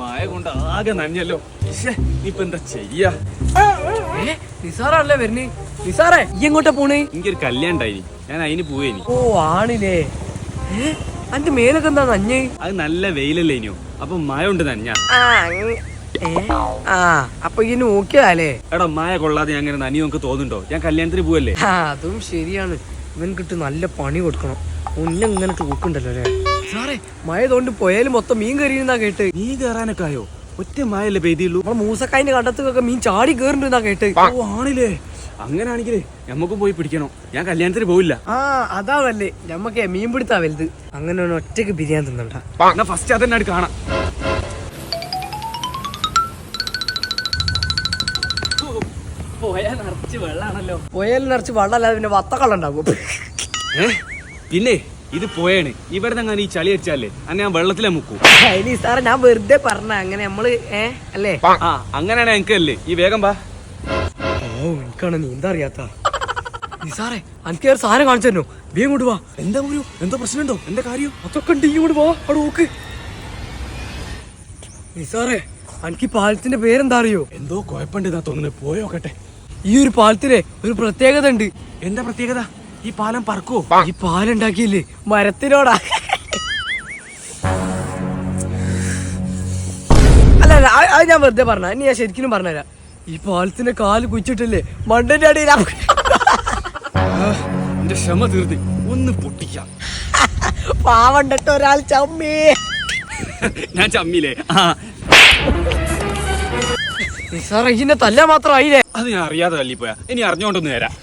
മഴ കൊണ്ട് ആകെ നനഞ്ഞല്ലോ. ഇപ്പൊ എന്താ ചെയ്യാ? നിസാറല്ലേ വരുന്നേ? നിസാറേ ഈ എങ്ങോട്ടാ പോണേ? എനിക്കൊരു കല്യാണം ഉണ്ടായിനി ഞാൻ അതിന് പോവേനി. ഓ ആണില്ലേ. അന്റെ മേലൊക്കെ എന്താ നഞ്ഞേ? അത് നല്ല വെയിലല്ലേ ഇനിയോ? അപ്പൊ മഴ ഉണ്ട് നനഞ്ഞ അപ്പൊ ഈ നോക്കിയാലേ എടാ മായ കൊള്ളാതെ ഞാൻ അങ്ങനെ നനി നമുക്ക് തോന്നുന്നുണ്ടോ? ഞാൻ കല്യാണത്തിന് പോവല്ലേ? അതും ശരിയാണ്. ഇവൻ ഇവൻകിട്ട് നല്ല പണി കൊടുക്കണം. ഒന്നും ഇങ്ങനെ തൂക്കുണ്ടല്ലോ അല്ലേ? സാറേ മഴ തോണ്ട് പോയാലും മൊത്തം മീൻ കയറിയിരുന്നാ കേട്ട്. മീൻ കേറാനൊക്കെ ആയോ ഒറ്റ മഴയല്ലേ പെയ്തിയുള്ളൂ. നമ്മളെ മൂസക്കായിന്റെ കണ്ടത്തൊക്കെ മീൻ ചാടി കയറിണ്ടെന്നാ കേട്ട്. ഓ ആണില്ലേ? അങ്ങനാണെങ്കിൽ നമുക്കും പോയി പിടിക്കണോ. ഞാൻ കല്യാണത്തിന് പോവില്ല. ആ അതാവല്ലേ ഞമ്മക്ക് മീൻ പിടുത്താ വലുത്. അങ്ങനെ ഒറ്റയ്ക്ക് ബിരിയാണി തിന്നണ്ട. ഫസ്റ്റ് അതന്നെ കാണാം. പോയാൽ നിറച്ച് വെള്ളാണല്ലോ. പോയാൽ നിറച്ച് വെള്ളമല്ലാതെ പിന്നെ വത്തക്കള്ളുണ്ടാകും പിന്നെ? ഇത് പോയാണ്. ഇവിടെ അങ്ങനെ ഈ ചളി അടിച്ചാലേ? അന്നെ ഞാൻ വെള്ളത്തിലെ മുക്കൂ. സാറേ ഞാൻ വെറുതെ പറഞ്ഞ അങ്ങനെ നമ്മൾ ഏ അല്ലേ? ആ അങ്ങനെയാണ് എനിക്കല്ലേ ഈ വേഗം വാ. ഓ എനിക്കാണ് നീന്താ അറിയാത്ത. സാറേ എനിക്ക് ഒരു സാധനം കാണിച്ചു തരണോ? ബി ഇങ്ങോട്ട് വാ. എന്താ ഒരു എന്താ പ്രശ്നമുണ്ടോ? എന്താ കാര്യം? അതൊക്കെ ഉണ്ട് ഇങ്ങോട്ട് വാ. അവിടെ നോക്ക്. സാറേ എനിക്ക് ഈ പാലത്തിന്റെ പേരെന്താ അറിയോ? എന്തോ കുഴപ്പമുണ്ട് എന്നാ തോന്നുന്നു. പോയോക്കട്ടെ. ഈ ഒരു പാലത്തിലെ ഒരു പ്രത്യേകത ഉണ്ട്. എന്താ പ്രത്യേകത? ഈ പാലം പറക്കോ. ഈ പാലുണ്ടാക്കിയില്ലേ? മരത്തിനോടാ. അല്ല അല്ല അത് ഞാൻ വെറുതെ പറഞ്ഞ ഇനി ഞാൻ ശരിക്കും പറഞ്ഞുതരാം. ഈ പാലത്തിന്റെ കാൽ കുച്ചിട്ടില്ലേ മണ്ണിന്റെ അടിയിലാ. എന്റെ ക്ഷമ തീർത്തി. ഒന്ന് പൊട്ടിക്കാം. പാവണ്ടിട്ട് ഒരാൾ ചമ്മി. ഞാൻ ചമ്മിയില്ലേ? ആ. സാറേ ഇതിന്റെ തല്ല മാത്രമായില്ലേ അത് ഞാൻ അറിയാതെ തല്ലിപ്പോയാ. ഇനി അറിഞ്ഞോണ്ടൊന്ന് തരാം.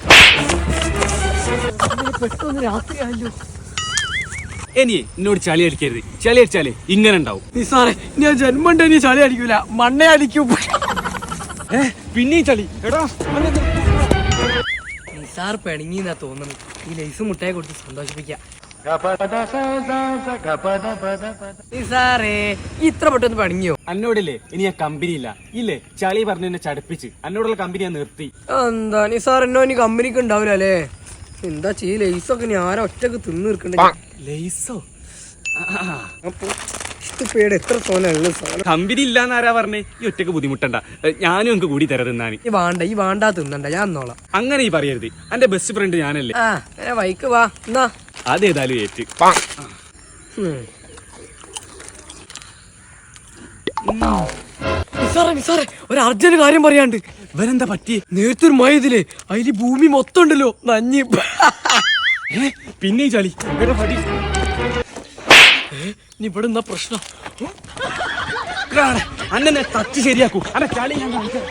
പെട്ടെന്ന് ഇനി എന്നോട് ചളി അടിക്കരുത് ചളി അടിച്ചാലേ ഇങ്ങനെ ഉണ്ടാവും. നിസാറെ ഞാൻ ജന്മണ്ട ഇനി ചളി അടിക്കൂല മണ്ണേ അടിക്കും. പിന്നെ ചളി. എടാ നിസാർ പിണങ്ങിന്നാ തോന്നുന്നത്. ഈ ലൈസ് മുട്ടായി കൊടുത്ത് സന്തോഷിപ്പിക്കാം. നിസാറേ ഇത്ര പെട്ടെന്ന് പണിയോ അന്നോടില്ലേ ഇനി ഞാൻ കമ്പനി ഇല്ല. ഇല്ലേ ചളി പറഞ്ഞു എന്നെ ചടുപ്പിച്ച്. അന്നോടുള്ള കമ്പനി ഞാൻ നിർത്തി. എന്താ നിസാർ എന്നോ ഇനി കമ്പനിക്ക് ഉണ്ടാവില്ല അല്ലേ? എന്താ ചെയ്യ? ലൈസൊക്കെ ഞാൻ ആരാ ഒറ്റയ്ക്ക് തിന്നു നിൽക്കണ്ടേ ലേസോ അപ്പൊ പേട് എത്ര സാധനം കമ്പനി ഇല്ലാന്നാരാ പറഞ്ഞേ? ഈ ഒറ്റയ്ക്ക് ബുദ്ധിമുട്ടണ്ട. ഞാനും എനിക്ക് കൂടി തരാ തിന്നാൻ. ഈ വാണ്ട ഈ വാണ്ടാ തിന്നണ്ട ഞാൻ എന്നോളാം അങ്ങനെ ഈ പറയരുത്. എന്റെ ബെസ്റ്റ് ഫ്രണ്ട് ഞാനല്ലേ. ആ വൈക്ക് വാ എന്നാ. അതേതായാലും ഏറ്റ്. ഉം. നിസാറേ നിസാറേ ഒരു അർജന്റ് കാര്യം പറയാണ്ട്. ഇവരെന്താ പറ്റി? നേരത്തെ ഒരു മയതില്ലേ അതിൽ ഭൂമി മൊത്തം ഉണ്ടല്ലോ നഞ്ഞി. പിന്നെ ചളി. ഇവരെ പടി. നീ ഇവിടെ എന്താ പ്രശ്നം. അന്നെ തച്ച് ശരിയാക്കൂ. അല്ല ചളി ഞാൻ കാണിക്കാം.